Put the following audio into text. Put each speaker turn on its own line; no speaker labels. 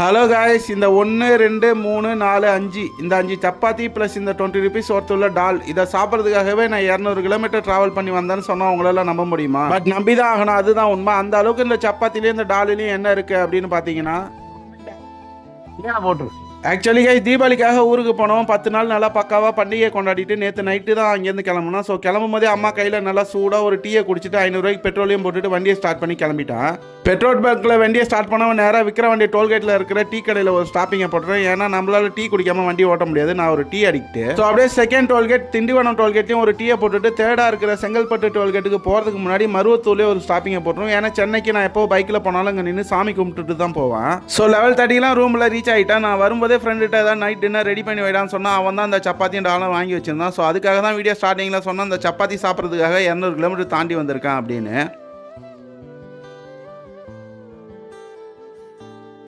Hello guys இந்த ஒன்று ரெண்டு மூணு நாலு அஞ்சு. இந்த அஞ்சு சப்பாத்தி ப்ளஸ் இந்த டுவெண்ட்டி ருபீஸ் ஒருத்துள்ள டால். இதை சாப்பிட்றதுக்காகவே நான் இரநூறு கிலோமீட்டர் ட்ராவல் பண்ணி வந்தேன்னு சொன்னால் உங்களால் நம்ப முடியுமா? பட் நம்பி தான் ஆகணும். அதுதான் உண்மை. அந்த அளவுக்கு இந்த சப்பாத்திலையும் இந்த டாலிலையும் என்ன இருக்குது அப்படின்னு பார்த்தீங்கன்னா
போட்டுருக்கு
ஆக்சுவலி கைஸ் தீபாவளிக்காக ஊருக்கு போனோம். பத்து நாள் நல்லா பக்காவாக பண்டிகை கொண்டாடிட்டு நேற்று நைட்டு தான் அங்கேருந்து கிளம்புனோம். ஸோ கிளம்பும் போதே அம்மா கையில் நல்லா சூடாக ஒரு டீயை குடிச்சிட்டு ஐநூறுரூவாய்க்கு பெட்ரோலியம் போட்டுட்டு வண்டியை ஸ்டார்ட் பண்ணி கிளம்பிட்டான். பெட்ரோல் பங்க்கில் வண்டியை ஸ்டார்ட் பண்ணவன் நேராக விற்கிற வண்டி டோல்கேட்டில் இருக்கிற டீ கடையில் ஒரு ஸ்டாப்பிங்கை போட்டுறேன். ஏன்னா நம்மளால டீ குடிக்காம வண்டி ஓட்ட முடியாது. நான் ஒரு டீ அடிக்கிட்டு ஸோ அப்படியே செகண்ட் டோல்கேட் திண்டிவனம் டோல்கேட்லையும் ஒரு டீயை போட்டுட்டு தேர்டாக இருக்கிற செங்கல்பட்டு டோல்கேட்டுக்கு போகிறதுக்கு முன்னாடி மருவத்தூர்லேயே ஒரு ஸ்டாப்பிங்கை போட்டுரும் ஏன்னா சென்னைக்கு நான் எப்போ பைக்கில் போனாலும் அங்கே நின்று சாமி கும்பிட்டுட்டு தான் போவேன். ஸோ லெவல் தேர்ட்டிலாம் ரூமில் ரீச் ஆகிட்டேன் நான் வரும்போது ஃப்ரெண்டுகிட்ட ஏதாவது நைட் டின்னர் ரெடி பண்ணி வைடான்னு சொன்னால் அவன் தான் அந்த சப்பாத்தியும் டாலும் வாங்கி வச்சிருந்தான். ஸோ அதுக்காக தான் வீடியோ ஸ்டார்டிங்கில் சொன்னால் அந்த சப்பாத்தி சாப்பிட்றதுக்காக இரநூறு கிலோமீட்டர் தாண்டி வந்திருக்கான் அப்படின்னு.